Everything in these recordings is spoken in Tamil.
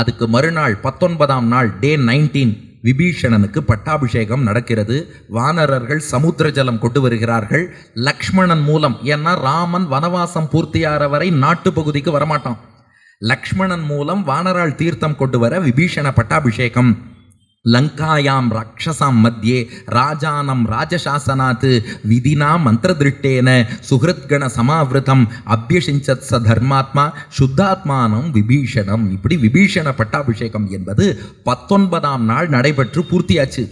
அதுக்கு மறுநாள் பத்தொன்பதாம் நாள் டே நைன்டீன் விபீஷணனுக்கு பட்டாபிஷேகம் நடக்கிறது. வானரர்கள் சமுத்திர ஜலம் கொண்டு வருகிறார்கள். லக்ஷ்மணன் மூலம் ஏன்னா ராமன் வனவாசம் பூர்த்தியாகிற வரை நாட்டு பகுதிக்கு வரமாட்டான். லக்ஷ்மணன் மூலம் வானரால் தீர்த்தம் கொண்டு வர விபீஷண பட்டாபிஷேகம். லங்காயாம் ராட்சசாம் மத்தியே ராஜானம் ராஜசாசனாத் விதினா மந்திரதிருஷ்டேன சுகிருத்கண சமாவிருதம் அபியசிஞ்சத் ச தர்மாத்மா சுத்தாத்மானம் விபீஷணம். இப்படி விபீஷண பட்டாபிஷேகம் என்பது பத்தொன்பதாம் நாள் நடைபெற்று பூர்த்தியாச்சு.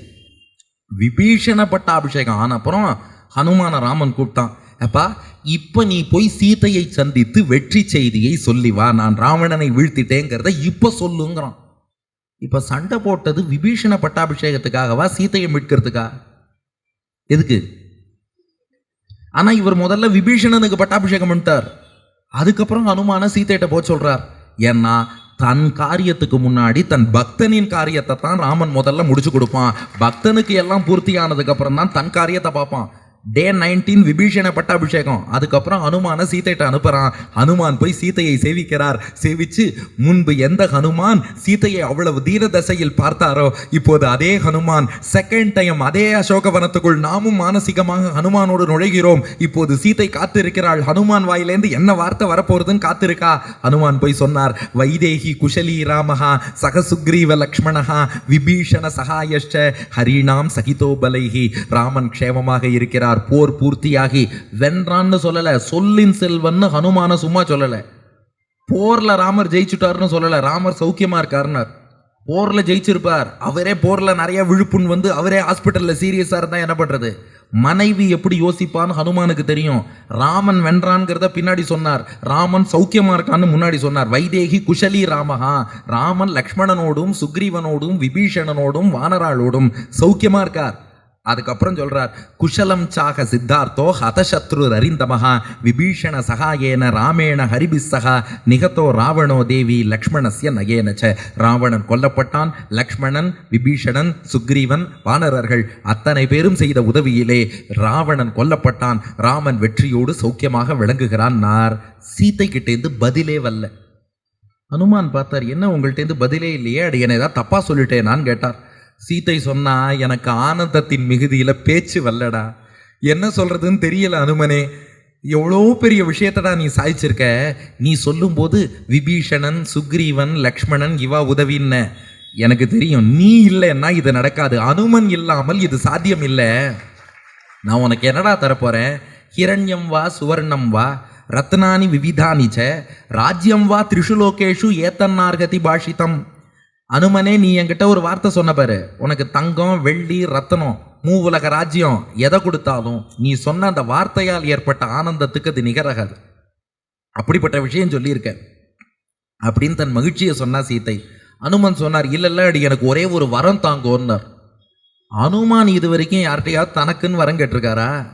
விபீஷண பட்டாபிஷேகம் ஆனப்புறம் ஹனுமான ராமன் கூப்பிட்டான் அப்பா இப்போ நீ போய் சீதையை சந்தித்து வெற்றி செய்தியை சொல்லி வா. நான் ராவணனை வீழ்த்திட்டேங்கிறத இப்போ சொல்லுங்கிறான். இப்போ சண்டை போட்டது விபீஷண பட்டாபிஷேகத்துக்காகவா சீதையை மீட்கிறதுக்கா? எதுக்கு? ஆனால் இவர் முதல்ல விபீஷணனுக்கு பட்டாபிஷேகம் பண்ணிட்டார். அதுக்கப்புறம் அனுமான சீதையிட்ட போக சொல்கிறார் ஏன்னா தன் காரியத்துக்கு முன்னாடி தன் பக்தனின் காரியத்தை தான் ராமன் முதல்ல முடிச்சு கொடுப்பான். பக்தனுக்கு எல்லாம் பூர்த்தி ஆனதுக்கப்புறம் தான் தன் காரியத்தை பார்ப்பான். டே நைன்டீன் விபீஷண பட்டாபிஷேகம் அதுக்கப்புறம் ஹனுமான சீதைகிட்ட அனுப்புகிறான் ஹனுமான் போய் சீதையை சேவிக்கிறார். சேவித்து முன்பு எந்த ஹனுமான் சீதையை அவ்வளவு தீர தசையில் பார்த்தாரோ இப்போது அதே ஹனுமான் செகண்ட் டைம் அதே அசோகவனத்துக்குள் நாமும் மானசீகமாக ஹனுமானோடு நுழைகிறோம். இப்போது சீதை காத்திருக்கிறாள். ஹனுமான் வாயிலேருந்து என்ன வார்த்தை வரப்போகிறதுன்னு காத்திருக்கா? ஹனுமான் போய் சொன்னார் வைதேகி குஷலி ராமஹா சகசுக்ரீவ லக்ஷ்மணஹா விபீஷண சகாயஷ்ட ஹரிணாம் சகிதோபலைஹி ராமன் க்ஷேமமாக இருக்கிறார். போர் பூர்த்தியாகி வென்றான்னு சொல்லல சொல்லின் செல்வன்னு ஹனுமான சும்மா சொல்லலை. போர்ல ராமர் ஜெயிச்சுட்டாருன்னு சொல்லலை ராமர் சௌக்கியமா இருக்காருன்னார். போர்ல ஜெயிச்சிருப்பார் அவரே போர்ல நிறைய விழுப்புண் வந்து அவரே ஹாஸ்பிட்டலில் சீரியஸாக இருந்தால் என்ன பண்றது? மனைவி எப்படி யோசிப்பான்னு ஹனுமானுக்கு தெரியும். ராமன் வென்றான்ங்கிறத பின்னாடி சொன்னார் ராமன் சௌக்கியமா இருக்கான்னு முன்னாடி சொன்னார். வைதேகி குஷலி ராமஹா ராமன் லக்ஷ்மணனோடும் சுக்ரீவனோடும் விபீஷணனோடும் வானராளோடும் சௌக்கியமா இருக்கார். அதுக்கப்புறம் சொல்றார் குஷலம் சாக சித்தார்த்தோ ஹதசத்ரு ரரிந்தமஹா விபீஷண சகாயேன ராமேண ஹரிபிஸ்ஸகா நிகத்தோ ராவணோ தேவி லக்ஷ்மணஸ்ய நகேனச்ச ராவணன் கொல்லப்பட்டான் லக்ஷ்மணன் விபீஷணன் சுக்ரீவன் வானரர்கள் அத்தனை பேரும் செய்த உதவியிலே ராவணன் கொல்லப்பட்டான். ராமன் வெற்றியோடு சௌக்கியமாக விளங்குகிறான். நார் சீத்தை கிட்டேந்து பதிலே வல்ல. ஹனுமான் பார்த்தார் என்ன உங்கள்கிட்டேருந்து பதிலே இல்லையே அடி என்ன ஏதாவது தப்பா சொல்லிட்டேனான்னு கேட்டார். சீத்தை சொன்னா எனக்கு ஆனந்தத்தின் மிகுதியில் பேச்சு வல்லடா என்ன சொல்கிறதுன்னு தெரியல அனுமனே. எவ்வளோ பெரிய விஷயத்தடா நீ சாதிச்சிருக்க. நீ சொல்லும்போது விபீஷணன் சுக்ரீவன் லக்ஷ்மணன் இவா உதவின்ன. எனக்கு தெரியும் நீ இல்லைன்னா இது நடக்காது. அனுமன் இல்லாமல் இது சாத்தியம் இல்லை. நான் உனக்கு என்னடா தரப்போகிறேன் ஹிரண்யம் வா சுவர்ணம் வா. ரத்னானி விவிதானி ச ராஜ்யம் வா திரிஷுலோகேஷு ஏத்தன்னார்கதி பாஷிதம். அனுமனே நீ என்கிட்ட ஒரு வார்த்தை சொன்ன பாரு. உனக்கு தங்கம் வெள்ளி ரத்தனம் மூ உலக ராஜ்யம் எதை கொடுத்தாலும் நீ சொன்ன அந்த வார்த்தையால் ஏற்பட்ட ஆனந்தத்துக்கு அது நிகராகாது. அப்படிப்பட்ட விஷயம் சொல்லியிருக்க. அப்படின்னு தன் மகிழ்ச்சியை சொன்னா சீத்தை அனுமன் சொன்னார் இல்லைல்ல அடி எனக்கு ஒரே ஒரு வரம் தாங்கோன்னார். அனுமான் இது வரைக்கும் யார்கிட்டயாவது தனக்குன்னு வரம் கேட்டிருக்காரா?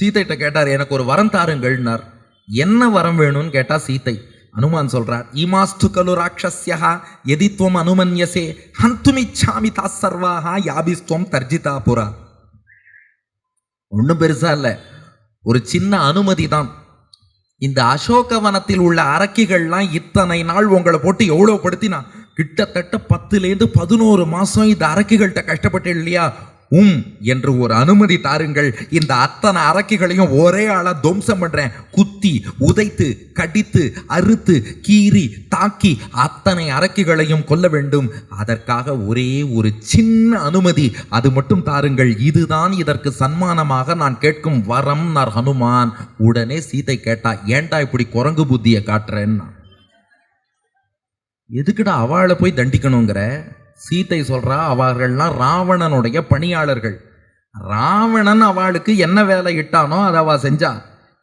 சீத்தைகிட்ட கேட்டார் எனக்கு ஒரு வரம் தாருங்கள்னார். என்ன வரம் வேணும்னு கேட்டா சீதை. அனுமான் சொல்கிறார் இமாஸ்து கலு ராட்சஸ்யா எதித்வம் அனுமன்யசே ஹந்துமிச்சாமி தாஸ் சர்வாகா யாபிஸ்துவம் தர்ஜிதா புரா. ஒன்றும் பெருசா இல்லை. ஒரு சின்ன அனுமதி தான். இந்த அசோகவனத்தில் உள்ள அரக்கிகள்லாம் இத்தனை நாள் உங்களை போட்டு எவ்வளோ படுத்தினா கிட்டத்தட்ட பத்துலேருந்து பதினோரு மாசம் இந்த அரக்கிகள்கிட்ட கஷ்டப்பட்டு இல்லையா? உம் என்று ஒரு அனுமதி தாருங்கள். இந்த அத்தனை அரக்கிகளையும் ஒரே ஆளா துவம்சம் பண்றேன். குத்தி உதைத்து கடித்து அறுத்து கீறி தாக்கி அத்தனை அரக்கிகளையும் கொல்ல வேண்டும். அதற்காக ஒரே ஒரு சின்ன அனுமதி. அது மட்டும் தாருங்கள். இதுதான் இதற்கு சன்மானமாக நான் கேட்கும் வரம் நார் ஹனுமான். உடனே சீதை கேட்டா ஏன்டா இப்படி குரங்கு புத்தியை காட்டுறேன்னா எதுக்குடா அவளை போய் தண்டிக்கணுங்கிற? சீத்தை சொல்றா அவர்கள்லாம் ராவணனுடைய பணியாளர்கள். ராவணன் அவளுக்கு என்ன வேலை இட்டானோ அதை அவ செஞ்சா.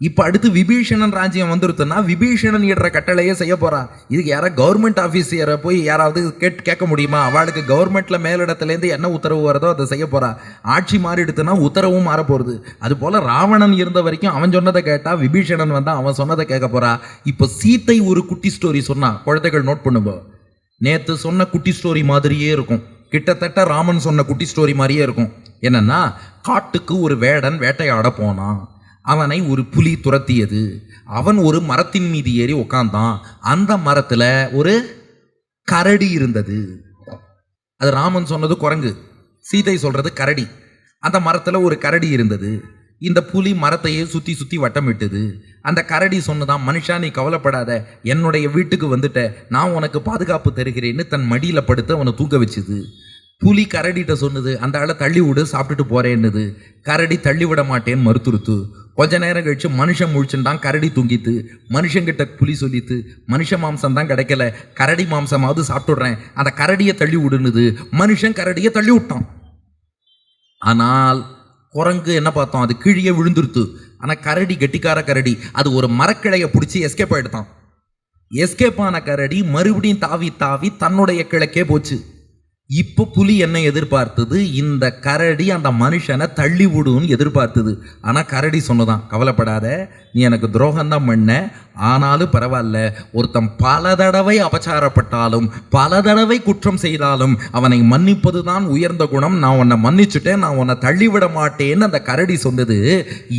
இப்போ அடுத்து விபீஷணன் ராஜ்யம் வந்துருத்துன்னா விபீஷணன் இடுற கட்டளையே செய்ய போகிறான் இதுக்கு யாராவது கவர்மெண்ட் ஆஃபீஸரை போய் யாராவது கேட் கேட்க முடியுமா? அவளுக்கு கவர்மெண்ட்டில் மேலிடத்துலேருந்து என்ன உத்தரவு வருதோ அதை செய்ய போறா. ஆட்சி மாறிடுத்துன்னா உத்தரவும் மாற அதுபோல் அது ராவணன் இருந்த வரைக்கும் அவன் சொன்னதை கேட்டால் விபீஷணன் வந்தால் அவன் சொன்னதை கேட்க போகிறா இப்போ சீத்தை ஒரு குட்டி ஸ்டோரி சொன்னான் குழந்தைகள் நோட் பண்ணுங்க. நேற்று சொன்ன குட்டி ஸ்டோரி மாதிரியே இருக்கும். கிட்டத்தட்ட ராமன் சொன்ன குட்டி ஸ்டோரி மாதிரியே இருக்கும். என்னென்னா காட்டுக்கு ஒரு வேடன் வேட்டையாட போனான். அவனை ஒரு புலி துரத்தியது. அவன் ஒரு மரத்தின் மீது ஏறி உக்காந்தான். அந்த மரத்தில் ஒரு கரடி இருந்தது. அது ராமன் சொன்னது குரங்கு. சீதை சொல்றது கரடி. அந்த மரத்தில் ஒரு கரடி இருந்தது. இந்த புலி மரத்தையே சுற்றி சுற்றி வட்டமிட்டது. அந்த கரடி சொன்னதான் மனுஷா நீ கவலைப்படாத. என்னுடைய வீட்டுக்கு வந்துட்ட. நான் உனக்கு பாதுகாப்பு தருகிறேன்னு தன் மடியில் படுத்து அவனை தூக்க வச்சுது. புலி கரடிட்ட சொன்னது அந்த ஆளை தள்ளி விடு சாப்பிட்டுட்டு போறேன்னுது. கரடி தள்ளி விட மாட்டேன்னு மறுத்துருத்து கொஞ்ச நேரம் கழிச்சு மனுஷன் முழிச்சுட்டான் கரடி தூங்கித்து மனுஷங்கிட்ட புலி சொல்லித்து மனுஷ மாம்சம் தான் கிடைக்கல கரடி மாம்சமாவது சாப்பிட்டுடுறேன். அந்த கரடியை தள்ளி விடுனுது மனுஷன் கரடியை தள்ளி விட்டான். ஆனால் குரங்கு என்ன பார்த்தோம்? அது கீழே விழுந்துருத்து. ஆனால் கரடி கெட்டிக்கார கரடி அது ஒரு மரக்கிளையை பிடிச்சி எஸ்கேப் ஆகிடுதான் எஸ்கேப் ஆன கரடி மறுபடியும் தாவி தாவி தன்னுடைய கிழக்கே போச்சு. இப்போ புலி என்ன எதிர்பார்த்தது இந்த கரடி அந்த மனுஷனை தள்ளி விடுன்னு எதிர்பார்த்தது. ஆனால் கரடி சொன்னதான் கவலைப்படாத நீ எனக்கு துரோகம்தான் பண்ண. ஆனாலும் பரவாயில்ல ஒருத்தன் பல தடவை அபச்சாரப்பட்டாலும் பல தடவை குற்றம் செய்தாலும் அவனை மன்னிப்பது தான் உயர்ந்த குணம். நான் உன்னை மன்னிச்சுட்டேன் நான் உன்னை தள்ளிவிட மாட்டேன்னு அந்த கரடி சொன்னது.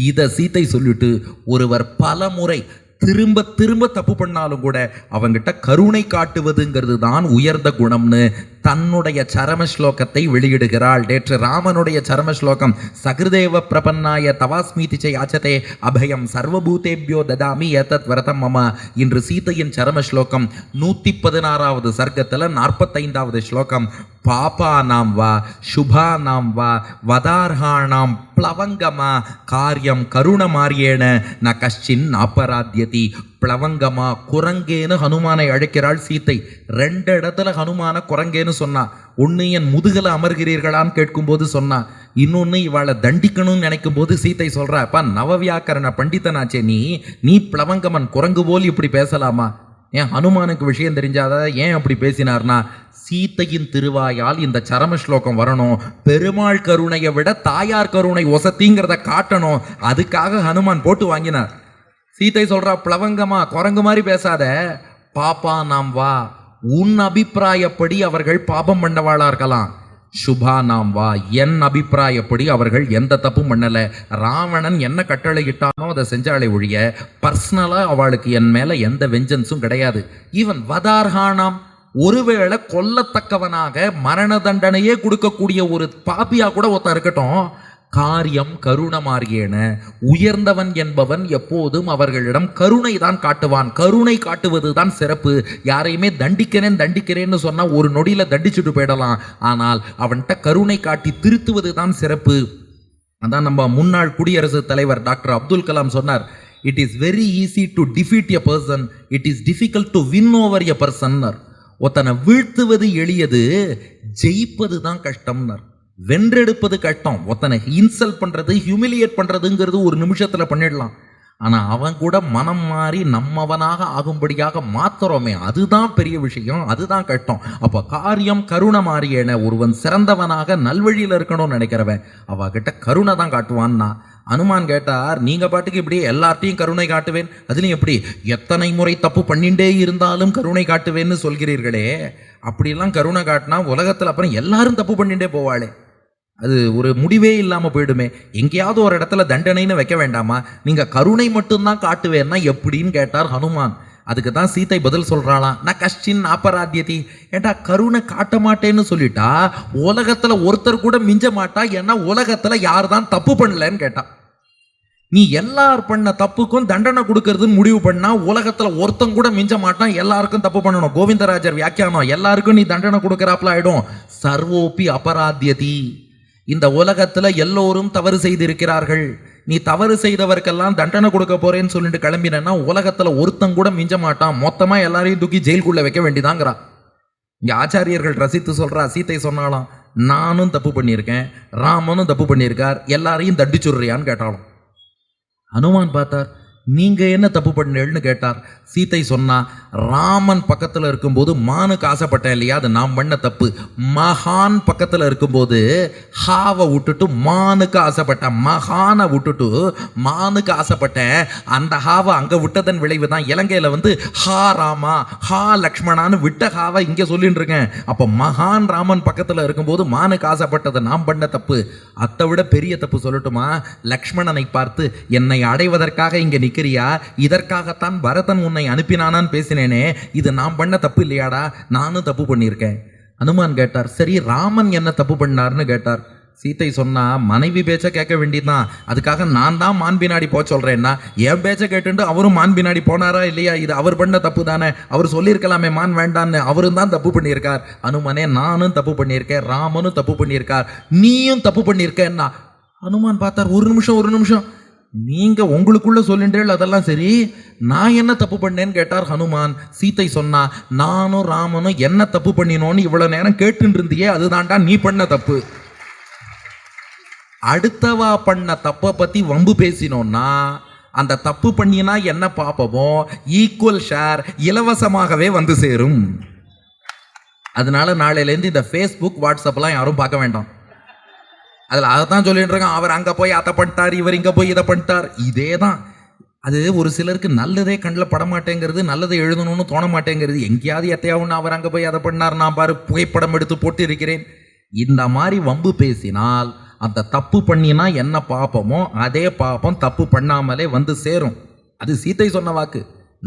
இதை சீத்தை சொல்லிட்டு ஒருவர் பல முறை திரும்ப திரும்ப தப்பு பண்ணாலும் கூட அவங்கிட்ட கருணை காட்டுவதுங்கிறது தான் உயர்ந்த குணம்னு தன்னுடைய சரம ஸ்லோகத்தை வெளியிடுகிறாள். நேற்று ராமனுடைய சரம ஸ்லோகம் சகிருதேவ பிரபன்னாய தவாஸ்மீதி ஆச்சதே அபயம் சர்வபூதேபியோ ததாமி ஏதத் விரதம் மம. இன்று சீதையின் சரம ஸ்லோகம் நூற்றி பதினாறாவது சர்க்கத்தில் நாற்பத்தைந்தாவது ஸ்லோகம் பாபானாம் வா சுபானாம் வா வதார்ஹாணாம் ப்ளவங்கமா காரியம் கருணமாரியேன ந கஷ்டின் அபராத்தியதி பிளவங்கமா குரங்கேன்னு ஹனுமானை அழைக்கிறாள் சீத்தை. ரெண்டு இடத்துல ஹனுமான குரங்கேன்னு சொன்னா ஒன்று என் முதுகில் அமர்கிறீர்களான்னு கேட்கும்போது சொன்னா இன்னொன்று இவளை தண்டிக்கணும்னு நினைக்கும் போது சீத்தை சொல்றா அப்பா நவவியாக்கரண பண்டிதனாச்சே நீ நீ பிளவங்கமன் குரங்கு போல் இப்படி பேசலாமா? ஏன் ஹனுமானுக்கு விஷயம் தெரிஞ்சாத? ஏன் அப்படி பேசினார்னா சீத்தையின் திருவாயால் இந்த சரம ஸ்லோகம் வரணும். பெருமாள் கருணையை விட தாயார் கருணை ஒசத்திங்கிறத காட்டணும். அதுக்காக ஹனுமான் போட்டு வாங்கினார். சீத்தை சொல்றா பிளவங்கமா குரங்கு மாதிரி பேசாத. பாப்பா நாம் வா. உன் அபிப்பிராயப்படி அவர்கள் பாபம் பண்ணவாளா இருக்கலாம். சுபா நாம் வா. என் அபிப்பிராயப்படி அவர்கள் எந்த தப்பும் பண்ணலை. ராவணன் என்ன கட்டளை இட்டானோ அதை செஞ்சாலே ஒழிய பர்சனலாக அவளுக்கு என் மேலே எந்த வெஞ்சன்ஸும் கிடையாது. ஈவன் வதார்ஹானாம் ஒருவேளை கொல்லத்தக்கவனாக மரண தண்டனையே கொடுக்கக்கூடிய ஒரு பாப்பியாக கூட ஒருத்தன் இருக்கட்டும் காரியம் கருணமாரியேன. உயர்ந்தவன் என்பவன் எப்போதும் அவர்களிடம் கருணை தான் காட்டுவான். கருணை காட்டுவது தான் சிறப்பு. யாரையுமே தண்டிக்கிறேன் தண்டிக்கிறேன்னு சொன்னால் ஒரு நொடியில் தண்டிச்சுட்டு போயிடலாம். ஆனால் அவன்கிட்ட கருணை காட்டி திருத்துவது தான் சிறப்பு. அதான் நம்ம முன்னாள் குடியரசுத் தலைவர் டாக்டர் அப்துல் கலாம் சொன்னார். It is very easy to defeat a person it is difficult to win over a பர்சன்னர் ஒருத்தனை வீழ்த்துவது எளியது ஜெயிப்பது தான் கஷ்டம்னர். வென்றெடுப்பது கஷ்டம். ஒருத்தனை இன்சல்ட் பண்ணுறது ஹியூமிலியேட் பண்ணுறதுங்கிறது ஒரு நிமிஷத்தில் பண்ணிடலாம். ஆனால் அவன் கூட மனம் மாறி நம்மவனாக ஆகும்படியாக மாத்துறோமே அதுதான் பெரிய விஷயம் அதுதான் கஷ்டம். அப்போ காரியம் கருணை மாறியன ஒருவன் சிறந்தவனாக நல்வழியில் இருக்கணும்னு நினைக்கிறவன் அவகிட்ட கருணை தான் காட்டுவான்னா அனுமான் கேட்டார் நீங்கள் பாட்டுக்கு இப்படி எல்லார்ட்டையும் கருணை காட்டுவேன்? அதுலேயும் எப்படி? எத்தனை முறை தப்பு பண்ணிகிட்டே இருந்தாலும் கருணை காட்டுவேன்னு சொல்கிறீர்களே? அப்படிலாம் கருணை காட்டினா உலகத்தில் அப்புறம் எல்லாரும் தப்பு பண்ணிகிட்டே போவாளே. அது ஒரு முடிவே இல்லாமல் போயிடுமே. எங்கேயாவது ஒரு இடத்துல தண்டனைன்னு வைக்க வேண்டாமா? நீங்கள் கருணை மட்டும்தான் காட்டுவேன்னா எப்படின்னு கேட்டார் ஹனுமான். அதுக்கு தான் சீத்தை பதில் சொல்கிறாளாம் நான் கஷ்டின் அபராத்தியதி ஏண்டா கருணை காட்ட மாட்டேன்னு சொல்லிட்டா? உலகத்தில் ஒருத்தர் கூட மிஞ்ச மாட்டா? ஏன்னா உலகத்தில் யார் தான் தப்பு பண்ணலன்னு கேட்டான் நீ எல்லார் பண்ண தப்புக்கும் தண்டனை கொடுக்கறதுன்னு முடிவு பண்ணா உலகத்தில் ஒருத்தன் கூட மிஞ்ச மாட்டான் எல்லாருக்கும் தப்பு பண்ணணும். கோவிந்தராஜர் வியாக்கியானம் எல்லாருக்கும் நீ தண்டனை கொடுக்குறாப்புல ஆயிடும். சர்வோபி அபராத்தியதி. இந்த உலகத்துல எல்லோரும் தவறு செய்திருக்கிறார்கள். நீ தவறு செய்தவர்க்கெல்லாம் தண்டனை கொடுக்க போறேன்னு சொல்லிட்டு கிளம்பினா உலகத்துல ஒருத்தன் கூட மிஞ்ச மாட்டான். மொத்தமா எல்லாரையும் தூக்கி ஜெயிலுக்குள்ள வைக்க வேண்டிதாங்கிறான். இங்க ஆச்சாரியர்கள் ரசித்து சொல்கிறா சீத்தை சொன்னாலாம் நானும் தப்பு பண்ணியிருக்கேன் ராமனும் தப்பு பண்ணியிருக்கார் எல்லாரையும் தண்டிச்சுடுறியான்னு கேட்டாலும் அனுமான் பார்த்தார் நீங்க என்ன தப்பு பண்ணேன்னு கேட்டார். சீத்தை சொன்னா ராமன் பக்கத்துல இருக்கும்போது மானுக்கு ஆசைப்பட்டேன் இல்லையா? அது நான் பண்ண தப்பு. மகான் பக்கத்துல இருக்கும்போது ஹாவை விட்டுட்டு மானுக்கு ஆசைப்பட்டேன். மகானை விட்டுட்டு மானுக்கு ஆசைப்பட்டேன். அந்த ஹாவை அங்க விட்டதன் விளைவு தான் இலங்கையில வந்து ஹா ராமா ஹா லக்ஷ்மணான்னு விட்ட ஹாவை இங்க சொல்லிட்டு இருக்கேன் அப்ப மகான் ராமன் பக்கத்துல இருக்கும்போது மானுக்கு ஆசைப்பட்டது நான் பண்ண தப்பு. அதை விட பெரிய தப்பு சொல்லட்டுமா? லக்ஷ்மணனை பார்த்து என்னை அடைவதற்காக இங்க நிக்கிற இருக்கிறியா இதற்காகத்தான் பரதன் உன்னை அனுப்பினானான்னு பேசினேனே. இது நான் பண்ண தப்பு இல்லையாடா? நானும் தப்பு பண்ணியிருக்கேன். அனுமான் கேட்டார் சரி ராமன் என்ன தப்பு பண்ணார்னு கேட்டார். சீத்தை சொன்னா மனைவி பேச்சை கேட்க வேண்டியதுதான் அதுக்காக நான் தான் மான் பின்னாடி போக சொல்கிறேன்னா என் பேச்சை கேட்டுட்டு அவரும் மான் பின்னாடி போனாரா இல்லையா? இது அவர் பண்ண தப்பு தானே. அவர் சொல்லியிருக்கலாமே மான் வேண்டான்னு. அவரும் தான் தப்பு பண்ணியிருக்கார். அனுமனே நானும் தப்பு பண்ணியிருக்கேன். ராமனும் தப்பு பண்ணியிருக்கார். நீயும் தப்பு பண்ணியிருக்கேன்னா. அனுமான் பார்த்தார் ஒரு நிமிஷம் ஒரு நிமிஷம். நீங்க உங்களுக்குள்ள சொல்லின்றேள் அதெல்லாம் சரி. நான் என்ன தப்பு பண்ணேன்னு கேட்டார் ஹனுமான். சீத்தை சொன்னா நானும் ராமனும் என்ன தப்பு பண்ணினோன்னு இவ்வளவு நேரம் கேட்டுட்டு இருந்தியே அதுதான்டா நீ பண்ண தப்பு. அடுத்தவா பண்ண தப்பை பத்தி வம்பு பேசினோன்னா அந்த தப்பு பண்ணினா என்ன பாப்பமோ ஈக்குவல் ஷேர் இலவசமாகவே வந்து சேரும். அதனால நாளையிலேருந்து இந்த ஃபேஸ்புக் வாட்ஸ்அப்லாம் யாரும் பார்க்க வேண்டாம். அதில் அதை தான் சொல்லிட்டு இருக்கான். அவர் அங்கே போய் அதை பண்ணிட்டார் இவர் இங்கே போய் இதை பண்ணிட்டார். இதே தான் அது ஒரு சிலருக்கு நல்லதே கண்ணில் படமாட்டேங்கிறது நல்லதை எழுதணும்னு தோண மாட்டேங்கிறது. எங்கேயாவது எத்தையாவுன்னு அவர் அங்கே போய் அதை பண்ணார். நான் பாரு புகைப்படம் எடுத்து போட்டு இருக்கிறேன் இந்த மாதிரி வம்பு பேசினால் அந்த தப்பு பண்ணினா என்ன பாப்பமோ அதே பாப்பம் தப்பு பண்ணாமலே வந்து சேரும். அது சீத்தை சொன்ன வாக்கு.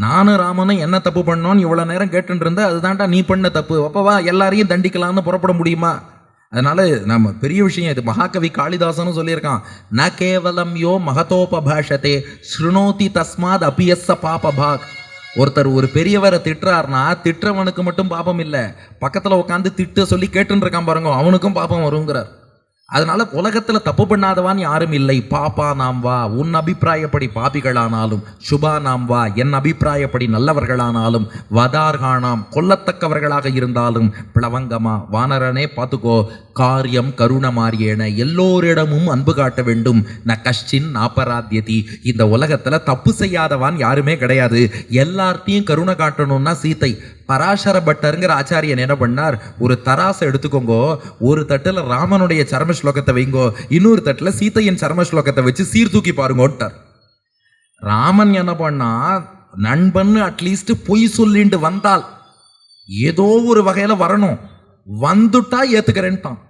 நானும் ராமனும் என்ன தப்பு பண்ணோன்னு இவ்வளோ நேரம் கேட்டுட்டு அதுதான்டா நீ பண்ண தப்பு. அப்போவா எல்லாரையும் தண்டிக்கலாம்னு புறப்பட முடியுமா? அதனால நம்ம பெரிய விஷயம் இது. மகாகவி காளிதாசனும் சொல்லியிருக்கான் ந கேவலம் யோ மகதோபபாஷத்தே ஸ்ருணோதி தஸ்மாத் அபியஸ்ஸ பாபபாக். ஒருத்தர் ஒரு பெரியவரை திட்டுறாருனா திட்டுறவனுக்கு மட்டும் பாபம் இல்லை. பக்கத்தில் உட்காந்து திட்ட சொல்லி கேட்டுன்னு இருக்கான் பாருங்க அவனுக்கும் பாபம் வருங்கிறார். அதனால உலகத்துல தப்பு பண்ணாதவான் யாரும் இல்லை. பாப்பா நாம் வா. உன் அபிப்பிராயப்படி பாபிகளானாலும் சுபா நாம் வா. என் அபிப்பிராயப்படி நல்லவர்களானாலும் வதார்கானாம் கொல்லத்தக்கவர்களாக இருந்தாலும் பிளவங்கமா வானரனே பார்த்துக்கோ. காரியம் கருணமாரியேன. எல்லோரிடமும் அன்பு காட்ட வேண்டும். ந கஷ்டின் நாப்பராத்தியதி இந்த உலகத்துல தப்பு செய்யாதவான் யாருமே கிடையாது. எல்லார்த்தையும் கருணை காட்டணும்னா சீத்தை. பராசர பட்டருங்கிற ஆச்சாரியன் என்ன பண்ணார்? ஒரு தராசை எடுத்துக்கோங்கோ ஒரு தட்டில் ராமனுடைய சர்ம ஸ்லோகத்தை வைங்கோ இன்னொரு தட்டில் சீத்தையின் சர்ம ஸ்லோகத்தை வச்சு சீர்தூக்கி பாருங்கோட்டார் ராமன் என்ன பண்ணா நண்பன் அட்லீஸ்ட் பொய் சொல்லிட்டு வந்தால் ஏதோ ஒரு வகையில் வரணும். வந்துட்டா ஏத்துக்கிறேன்ட்டான்.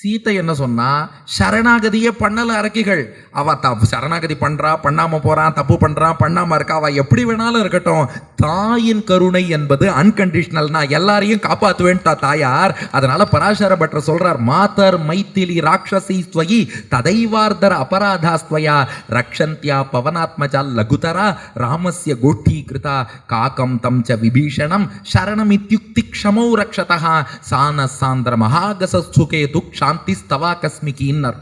சீத்தை என்ன சொன்னா சரணாகதியே பண்ணல அரக்கிகள் அவ த சரணாகதி பண்றா பண்ணாம போறான் தப்பு பண்றான் பண்ணாம இருக்கா அவ எப்படி வேணாலும் இருக்கட்டும். தாயின் கருணை என்பது அன்கண்டிஷனல்னா எல்லாரையும் காப்பாத்துவேன் தாயார். அதனால பராசர பட்டர் சொல்றார் மாதர் மைத்திலி ராட்சசி ஸ்வயி ததைவார்தர அபராதாஸ்வயா ரக்ஷந்தியா பவனாத்மஜா லகுதரா ராமஸ்ய கோட்டீகிருதா காக்கம் தம் ச விபீஷணம் சரணமித்யுக்தி க்ஷமௌ ரக்ஷதா சான சாந்திர மகாகசுகே துக்ஷா சாந்தி ஸ்தவா கஸ்மிகின்னர்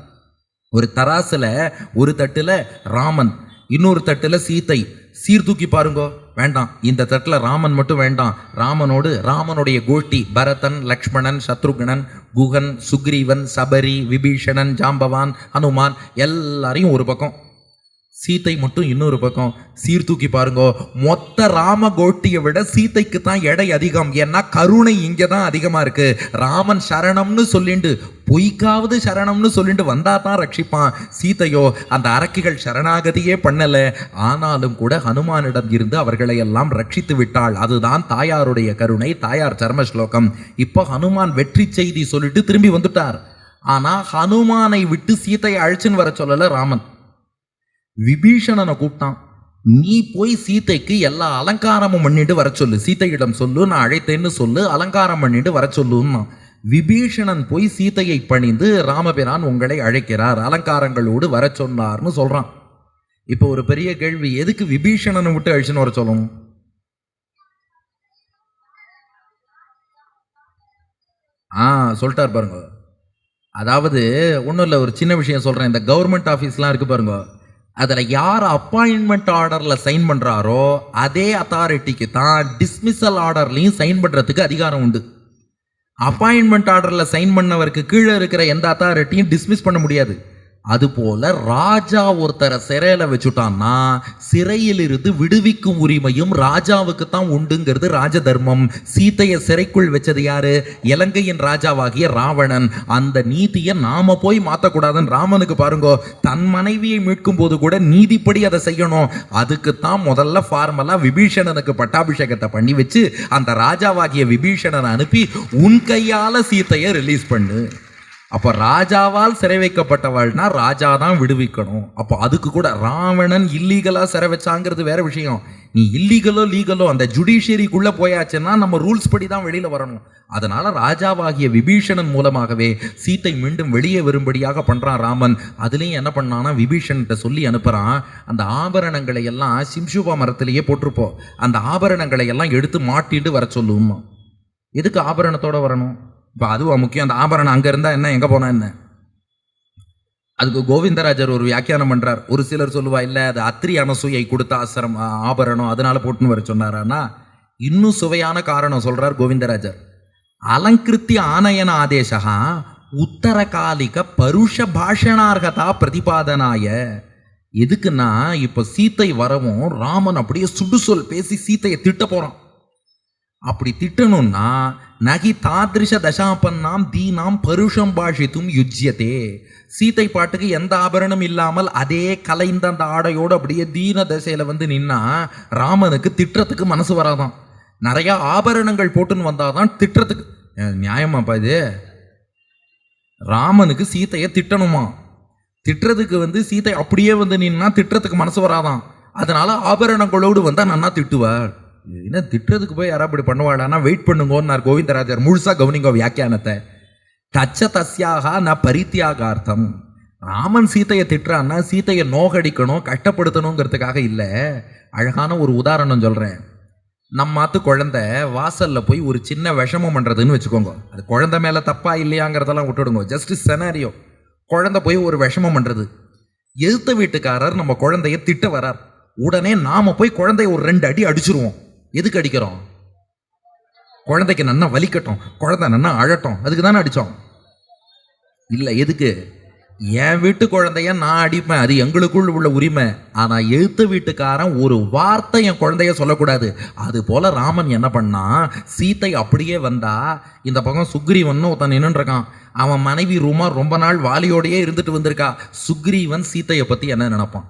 ஒரு தராசுல ஒரு தட்டுல ராமன் இன்னொரு தட்டுல சீத்தை. சீர்தூக்கி பாருங்கோ வேண்டாம். இந்த தட்டுல ராமன் மட்டும் வேண்டாம். ராமனோடு ராமனுடைய கோஷ்டி பரதன் லக்ஷ்மணன் சத்ருகணன் குகன் சுக்ரீவன் சபரி விபீஷணன் ஜாம்பவான் ஹனுமான் எல்லாரையும் ஒரு பக்கம். சீத்தை மட்டும் இன்னொரு பக்கம். சீர்தூக்கி பாருங்க. மொத்த ராம கோட்டியை விட சீத்தைக்கு தான் எடை அதிகம். ஏன்னா கருணை இங்கே தான் அதிகமாக இருக்கு. ராமன் சரணம்னு சொல்லிண்டு பொய்க்காவது சரணம்னு சொல்லிட்டு வந்தா தான் ரட்சிப்பான். சீதையோ அந்த அரக்கிகள் சரணாகதியே பண்ணலை. ஆனாலும் கூட ஹனுமானிடம் இருந்து அவர்களை எல்லாம் ரட்சித்து விட்டாள். அதுதான் தாயாருடைய கருணை தாயார் சர்ம ஸ்லோகம் இப்போ ஹனுமான் வெற்றி செய்தி சொல்லிட்டு திரும்பி வந்துட்டார். ஆனால் ஹனுமானை விட்டு சீத்தையை அழைச்சின்னு வர சொல்லலை ராமன். விபீஷணனை கூப்பிட்டான். நீ போய் சீத்தைக்கு எல்லா அலங்காரமும் பண்ணிட்டு வர சொல்லு. சீத்தையிடம் சொல்லு நான் அழைத்தேன்னு சொல்லு அலங்காரம் பண்ணிட்டு வர சொல்லுன்னா விபீஷணன் போய் சீதையை பணிந்து ராமபிரான் உங்களை அழைக்கிறார் அலங்காரங்களோடு வர சொன்னார்னு சொல்றான். இப்போ ஒரு பெரிய கேள்வி எதுக்கு விபீஷணனை விட்டு அழிச்சுன்னு வர சொல்லணும்? ஆ சொல்லிட்டார் பாருங்க. அதாவது ஒன்றும் இல்லை ஒரு சின்ன விஷயம் சொல்கிறேன் இந்த கவர்மெண்ட் ஆஃபீஸ்லாம் இருக்குது பாருங்க. அதில் யார் அப்பாயின்மெண்ட் ஆர்டரில் சைன் பண்ணுறாரோ அதே அத்தாரிட்டிக்கு தான் டிஸ்மிசல் ஆர்டர்லையும் சைன் பண்ணுறதுக்கு அதிகாரம் உண்டு. அப்பாயின்மெண்ட் ஆர்டரில் சைன் பண்ணவருக்கு கீழே இருக்கிற எந்த அத்தாரிட்டியும் டிஸ்மிஸ் பண்ண முடியாது. அதுபோல ராஜா ஒருத்தரை சிறையில் வச்சுட்டான்னா சிறையிலிருந்து விடுவிக்கும் உரிமையும் ராஜாவுக்கு தான் உண்டுங்கிறது ராஜ தர்மம் சீத்தையை சிறைக்குள் வச்சது யாரு? இலங்கையின் ராஜாவாகிய ராவணன். அந்த நீதியை நாம போய் மாற்றக்கூடாதுன்னு ராமனுக்கு பாருங்க தன் மனைவியை மீட்கும் போது கூட நீதிப்படி அதை செய்யணும். அதுக்கு தான் முதல்ல ஃபார்மலாக விபீஷணனுக்கு பட்டாபிஷேகத்தை பண்ணி வச்சு அந்த ராஜாவாகிய விபீஷணனை அனுப்பி உன் கையால் சீத்தையை ரிலீஸ் பண்ணு. அப்போ ராஜாவால் சிறை வைக்கப்பட்டவள்னா ராஜா தான் விடுவிக்கணும். அப்போ அதுக்கு கூட ராவணன் இல்லீகலாக சிறை வச்சாங்கிறது வேற விஷயம். நீ இல்லீகலோ லீகலோ அந்த ஜுடிஷியரிக்குள்ளே போயாச்சுன்னா நம்ம ரூல்ஸ் படி தான் வெளியில் வரணும். அதனால் ராஜாவாகிய விபீஷணன் மூலமாகவே சீத்தை மீண்டும் வெளியே வரும்படியாக பண்ணுறான் ராமன். அதுலேயும் என்ன பண்ணானா விபீஷன்கிட்ட சொல்லி அனுப்புகிறான் அந்த ஆபரணங்களை எல்லாம் சிம்சுபா மரத்திலேயே போட்டிருப்போம் அந்த ஆபரணங்களை எல்லாம் எடுத்து மாட்டிட்டு வர சொல்லுவோம் எதுக்கு ஆபரணத்தோடு வரணும்? இப்போ அதுவா முக்கியம்? அந்த ஆபரணம் அங்கே இருந்தால் என்ன? எங்கே போனால் என்ன? அதுக்கு கோவிந்தராஜர் ஒரு வியாக்கியானம் பண்ணுறார் ஒரு சிலர் சொல்லுவா இல்லை அது அத்திரி அனசூயை கொடுத்த ஆசிரம் ஆபரணம். அதனால போட்டுன்னு வர சொன்னாரான்னா இன்னும் சுவையான காரணம் சொல்கிறார் கோவிந்தராஜர். அலங்கிருத்தி ஆனயன ஆதேசா உத்தரகாலிக பருஷ பாஷணார்கதா பிரதிபாதனாய. எதுக்குன்னா இப்போ சீத்தை வரவும் ராமன் அப்படியே சுடுசொல் பேசி சீத்தையை திட்ட போகிறான் அப்படி திட்டணும்னா நகி தாதிருஷ தசாபன்னாம் தீனாம் பருஷம் பாஷித்தும் யுஜ்யதே. சீத்தை பாட்டுக்கு எந்த ஆபரணம் இல்லாமல் அதே கலைந்த அந்த ஆடையோடு அப்படியே தீன தசையில் வந்து நின்னா ராமனுக்கு திட்டத்துக்கு மனசு வராதான் நிறைய ஆபரணங்கள் போட்டுன்னு வந்தாதான் திட்டுறதுக்கு. நியாயமாப்பா இது? ராமனுக்கு சீத்தையை திட்டணுமா? திட்டுறதுக்கு வந்து சீத்தை அப்படியே வந்து நின்னா திட்டுறதுக்கு மனசு வராதான் அதனால ஆபரணங்களோடு வந்தால் நன்னா திட்டுவார். என்ன திட்டுறதுக்கு போய் யாரா இப்படி பண்ணுவாடானா வெயிட் பண்ணுங்கன்னார் கோவிந்தராஜர். முழுசா கவனிங்க வியாக்கியானத்தை. தச்ச தஸ்யாக ந பரித்தியாகார்த்தம். ராமன் சீத்தையை திட்டுறான்னா சீத்தையை நோகடிக்கணும் கஷ்டப்படுத்தணுங்கிறதுக்காக இல்லை. அழகான ஒரு உதாரணம் சொல்றேன். நம்மாத்து குழந்தை வாசலில் போய் ஒரு சின்ன விஷமம் பண்ணுறதுன்னு வச்சுக்கோங்க. அது குழந்தை மேலே தப்பா இல்லையாங்கிறதெல்லாம் விட்டுடுங்க. ஜஸ்ட் செனாரியோ குழந்தை போய் ஒரு விஷமம் பண்ணுறது எதிர்த்த வீட்டுக்காரர் நம்ம குழந்தைய திட்ட வரார். உடனே நாம போய் குழந்தைய ஒரு ரெண்டு அடி அடிச்சிருவோம். எதுக்கு அடிக்கிறோம்? குழந்தைக்கு நன்னா வலிக்கட்டும் குழந்தை நன்னா அழட்டும் அதுக்கு தானே அடித்தோம் இல்லை எதுக்கு? என் வீட்டு குழந்தைய நான் அடிப்பேன் அது எங்களுக்குள் உள்ள உரிமை. ஆனால் எழுத்து வீட்டுக்காரன் ஒரு வார்த்தை என் குழந்தைய சொல்லக்கூடாது. அது போல ராமன் என்ன பண்ணா சீத்தை அப்படியே வந்தா இந்த பக்கம் சுக்ரீவன் ஒருத்தன் நின்றுருக்கான் அவன் மனைவி ரூமா ரொம்ப நாள் வாலியோடயே இருந்துட்டு வந்திருக்கா. சுக்ரீவன் சீத்தையை பற்றி என்ன நினைப்பான்?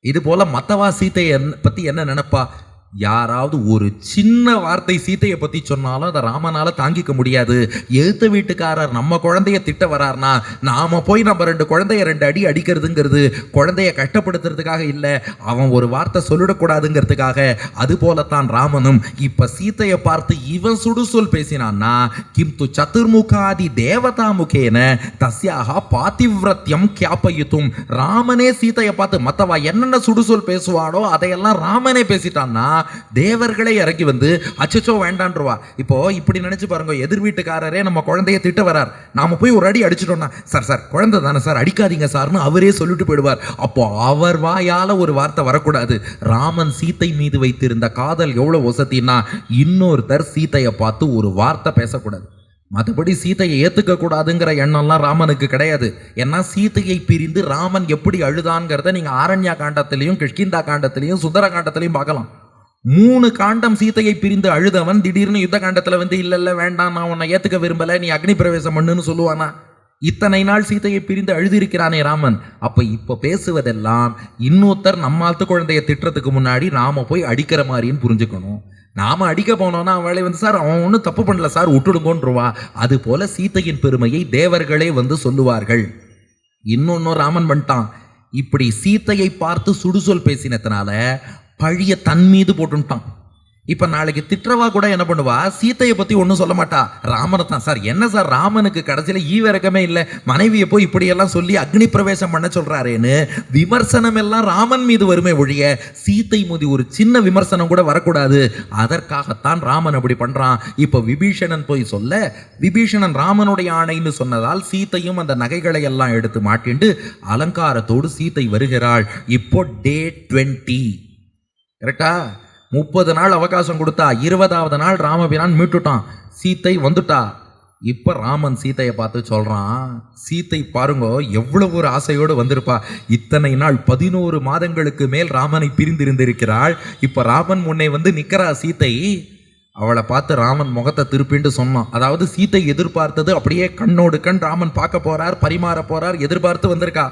இது போல மற்றவா சீத்தையை பற்றி என்ன நினைப்பா? யாராவது ஒரு சின்ன வார்த்தை சீத்தையை பற்றி சொன்னாலும் அதை ராமனால் தாங்கிக்க முடியாது. எழுத்த வீட்டுக்காரர் நம்ம குழந்தைய திட்ட வரார்னா நாம போய் நம்ம ரெண்டு குழந்தைய ரெண்டு அடி அடிக்கிறதுங்கிறது குழந்தைய கஷ்டப்படுத்துறதுக்காக இல்லை. அவன் ஒரு வார்த்தை சொல்லிடக்கூடாதுங்கிறதுக்காக. அது போலத்தான் ராமனும் இப்போ சீத்தையை பார்த்து இவன் சுடுசொல் பேசினான்னா கிம்து சதுர்முகாதி தேவதா முகேன தஸ்யாக பாத்திவிரத்தியம் கியாப்பயித்தும் ராமனே சீத்தையை பார்த்து மற்றவா என்னென்ன சுடுசொல் பேசுவானோ அதையெல்லாம் ராமனே பேசிட்டான்னா தேவர்களை இறக்கி வந்து அச்சச்சோ வேண்டான்றவா. இப்போ இப்படி நினைச்சு பாருங்க எதிர் வீட்டுக்காரரே நம்ம குழந்தைய திட்ட வரார். நாம போய் ஒரு அடி அடிச்சிட்டோம்னா சார் சார் குழந்தை தானே சார் அடிக்காதீங்க சார்னு அவரே சொல்லிட்டு போயிடுவார். அப்போ அவர் வாயால ஒரு வார்த்தை வரக்கூடாது. ராமன் சீத்தை மீது வைத்திருந்த காதல் எவ்வளவு வசதினா இன்னொருத்தர் சீத்தையை பார்த்து ஒரு வார்த்தை பேசக்கூடாது. மற்றபடி சீத்தையை ஏத்துக்க கூடாதுங்கிற எண்ணம்லாம் ராமனுக்கு கிடையாது. ஏன்னா சீத்தையை பிரிந்து ராமன் எப்படி அழுதான்ங்கிறத நீங்கள் ஆரண்யா காண்டத்திலையும் கிஷ்கிந்தா காண்டத்திலையும் சுந்தர காண்டத்திலையும் பார்க்கலாம். மூணு காண்டம் சீத்தையை பிரிந்து அழுதவன் திடீர்னு யுத்த காண்டத்தில் வந்து இல்லை இல்லை வேண்டாம் நான் உன்னை ஏற்றுக்க விரும்பலை நீ அக்னி பிரவேசம் பண்ணுன்னு சொல்லுவானா? இத்தனை நாள் சீத்தையை பிரிந்து அழுதிருக்கிறானே ராமன். அப்போ இப்போ பேசுவதெல்லாம் இன்னொருத்தர் நம்மாத்து குழந்தைய திட்டுறதுக்கு முன்னாடி நாம் போய் அடிக்கிற மாதிரின்னு புரிஞ்சுக்கணும். நாம் அடிக்க போனோம்னா அவளை வந்து சார் அவன் ஒன்றும் தப்பு பண்ணல சார் விட்டுடுங்கோன்றவா. அது போல சீத்தையின் பெருமையை தேவர்களே வந்து சொல்லுவார்கள். இன்னொன்னும் ராமன் பண்ணிட்டான். இப்படி சீத்தையை பார்த்து சுடுசொல் பேசினதுனால பழிய தன் மீது போட்டுட்டான் இப்போ நாளைக்கு திட்டவா கூட என்ன பண்ணுவா? சீத்தையை பற்றி ஒன்றும் சொல்ல மாட்டா. ராமனை தான். சார் என்ன சார்? ராமனுக்கு கடைசியில் ஈவிரக்கமே இல்லை. மனைவியை போய் இப்படியெல்லாம் சொல்லி அக்னி பிரவேசம் பண்ண சொல்கிறாரேன்னு விமர்சனம் எல்லாம் ராமன் மீது வருமே ஒழிய சீத்தை மீது ஒரு சின்ன விமர்சனம் கூட வரக்கூடாது. அதற்காகத்தான் ராமன் அப்படி பண்ணுறான் இப்போ விபீஷணன் போய் சொல்ல விபீஷணன் ராமனுடைய ஆணைன்னு சொன்னதால் சீத்தையும் அந்த நகைகளை எல்லாம் எடுத்து மாட்டிண்டு அலங்காரத்தோடு சீத்தை வருகிறாள். இப்போ டே டுவெண்ட்டி. கரெக்டா? முப்பது நாள் அவகாசம் கொடுத்தா இருபதாவது நாள் ராமபிரான் மீட்டுட்டான். சீத்தை வந்துட்டா. இப்போ ராமன் சீத்தையை பார்த்து சொல்கிறான் சீத்தை பாருங்க எவ்வளவு ஒரு ஆசையோடு வந்திருப்பா. இத்தனை நாள் பதினோரு மாதங்களுக்கு மேல் ராமனை பிரிந்திருந்திருக்கிறாள். இப்போ ராமன் முன்னே வந்து நிற்கிறா சீத்தை. அவளை பார்த்து ராமன் முகத்தை திருப்பிண்டு சொன்னான். அதாவது சீத்தை எதிர்பார்த்தது அப்படியே கண்ணோடு கண் ராமன் பார்க்க போகிறார் பரிமாற போறார் எதிர்பார்த்து வந்திருக்கா.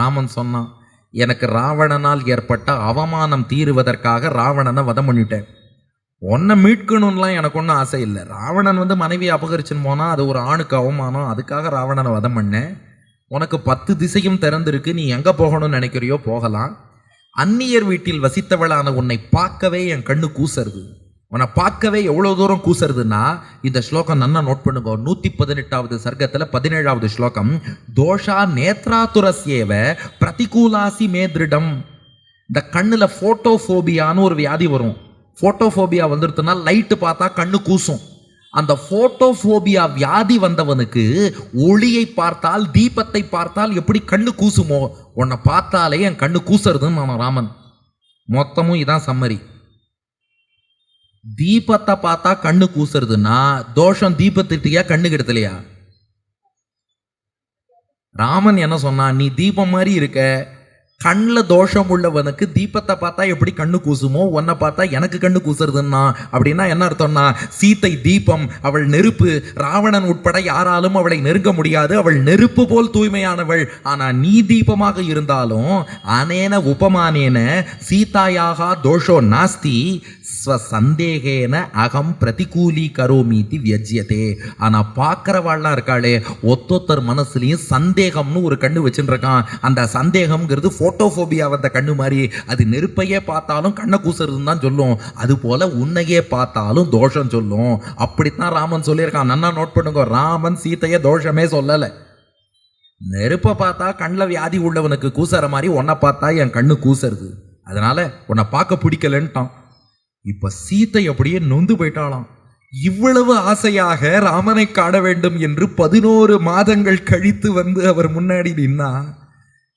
ராமன் சொன்னான் எனக்கு ராவணனால் ஏற்பட்ட அவமானம் தீருவதற்காக ராவணனை வதம் பண்ணிட்டேன். உன்னை மீட்கணும்லாம் எனக்கு ஒன்றும் ஆசை இல்லை. ராவணன் வந்து மனைவியை அபகரிச்சுன்னு போனால் அது ஒரு ஆணுக்கு அவமானம். அதுக்காக ராவணனை வதம் பண்ணேன். உனக்கு பத்து திசையும் திறந்திருக்கு. நீ எங்கே போகணும்னு நினைக்கிறியோ போகலாம். அந்நியர் வீட்டில் வசித்தவளான உன்னை பார்க்கவே என் கண்ணு கூசருது. உன்னை பார்க்கவே எவ்வளோ தூரம் கூசுறதுன்னா இந்த ஸ்லோகம் நல்லா நோட் பண்ணுங்க. நூற்றி பதினெட்டாவது சர்க்கத்தில் பதினேழாவது ஸ்லோகம். தோஷா நேத்ராதுரஸ்யேவ பிரதிகூலாசி மேதிருடம் இந்த கண்ணில் ஃபோட்டோஃபோபியான்னு ஒரு வியாதி வரும். ஃபோட்டோஃபோபியா வந்துருதுன்னா லைட்டு பார்த்தா கண்ணு கூசும். அந்த ஃபோட்டோஃபோபியா வியாதி வந்தவனுக்கு ஒளியை பார்த்தால் தீபத்தை பார்த்தால் எப்படி கண்ணு கூசுமோ உன்னை பார்த்தாலே என் கண்ணு கூசுறதுன்னு நான் ராமன். மொத்தமும் இதான் சம்மரி தீபத்தை பார்த்தா கண்ணு கூசுறதுன்னா தோஷம் தீபத்திட்டியா கண்ணு கெடுத்தலையா? ராமன் என்ன சொன்னான் நீ தீபம் மாதிரி இருக்க கண்ணில் தோஷம் உள்ளவனுக்கு தீபத்தை பார்த்தா எப்படி கண்ணு கூசுமோ உன்னை பார்த்தா எனக்கு கண்ணு கூசுறதுன்னா அப்படின்னா என்ன அர்த்தம்னா சீத்தை தீபம் அவள் நெருப்பு ராவணன் உட்பட யாராலும் அவளை நெருங்க முடியாது அவள் நெருப்பு போல் தூய்மையானவள். ஆனால் நீ தீபமாக இருந்தாலும் அனேன உபமானேன சீதாயாக தோஷோ நாஸ்தி ஸ்வ சந்தேகேன அகம் பிரதிகூலி கரோமீதி வியஜ்யதே. ஆனா பார்க்கறவாள்லாம் இருக்காளே ஒத்தொத்தர் மனசுலையும் சந்தேகம்னு ஒரு கண்ணு வச்சுருக்கான் இருக்கான் அந்த சந்தேகம்ங்கிறது ஃபோட்டோஃபோபியா வந்த கண்ணு மாதிரி. அது நெருப்பையே பார்த்தாலும் கண்ணை கூசுறதுன்னு தான் சொல்லும். அது போல் உன்னையே பார்த்தாலும் தோஷம் சொல்லும். அப்படித்தான் ராமன் சொல்லியிருக்கான். நன்னா நோட் பண்ணுங்க ராமன் சீத்தைய தோஷமே சொல்லலை. நெருப்பை பார்த்தா கண்ணில் வியாதி உள்ளவனுக்கு கூசுற மாதிரி உன்னை பார்த்தா என் கண்ணு கூசுறது. அதனால உன்னை பார்க்க பிடிக்கலன்ட்டான். இப்ப சீத்தை அப்படியே நொந்து போயிட்டாளாம். இவ்வளவு ஆசையாக ராமனை காண வேண்டும் என்று பதினோரு மாதங்கள் கழித்து வந்து அவர் முன்னாடி நின்னா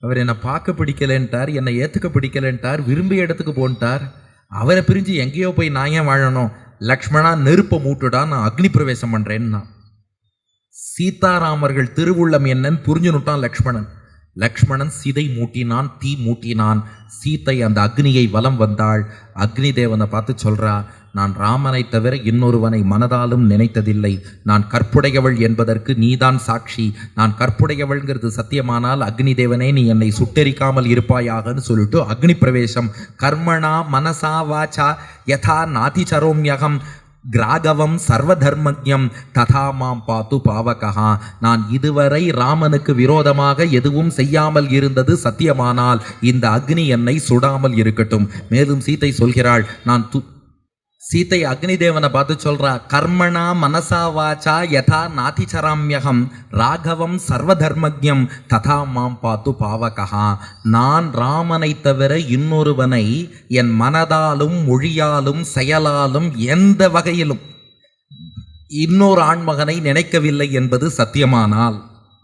அவர் என்னை பார்க்க பிடிக்கலன்ட்டார் என்னை ஏற்றுக்க பிடிக்கலன்ட்டார் விரும்பிய இடத்துக்கு போன்ட்டார். அவரை பிரிஞ்சு எங்கேயோ போய் நான் ஏன் வாழணும்? லக்ஷ்மணா நெருப்பை மூட்டுடா நான் அக்னி பிரவேசம் பண்ணுறேன்னா சீதாராமர்கள் திருவுள்ளம் என்னன்னு புரிஞ்சுனுட்டான் லக்ஷ்மணன். லக்ஷ்மணன் சிதை மூட்டினான் தீ மூட்டினான். சீத்தை அந்த அக்னியை வலம் வந்தாள். அக்னி தேவனை பார்த்து சொல்றா நான் ராமனை தவிர இன்னொருவனை மனதாலும் நினைத்ததில்லை. நான் கற்புடையவள் என்பதற்கு நீதான் சாட்சி. நான் கற்புடையவள்ங்கிறது சத்தியமானால் அக்னி தேவனே நீ என்னை சுட்டெரிக்காமல் இருப்பாயாகன்னு சொல்லிட்டு அக்னி பிரவேசம் கர்மணா மனசா வாச்சா யதா நாதிச்சரோம்யகம் கிராகவம் சர்வதர்மஜம் ததா மாம் பாத்து பாவகா நான் இதுவரை ராமனுக்கு விரோதமாக எதுவும் செய்யாமல் இருந்தது சத்தியமானால் இந்த அக்னி என்னை சுடாமல் இருக்கட்டும். மேலும் சீத்தை சொல்கிறாள் நான் து சீத்தை அக்னி தேவனை பார்த்து சொல்றா கர்மணா மனசா வாச்சா யதா நாதிச்சராமியகம் ராகவம் சர்வதர்மஜம் ததா மாம் பார்த்து பாவகா நான் ராமனை தவிர இன்னொருவனை என் மனதாலும் மொழியாலும் செயலாலும் எந்த வகையிலும் இன்னொரு ஆண்மகனை நினைக்கவில்லை என்பது சத்தியமானால்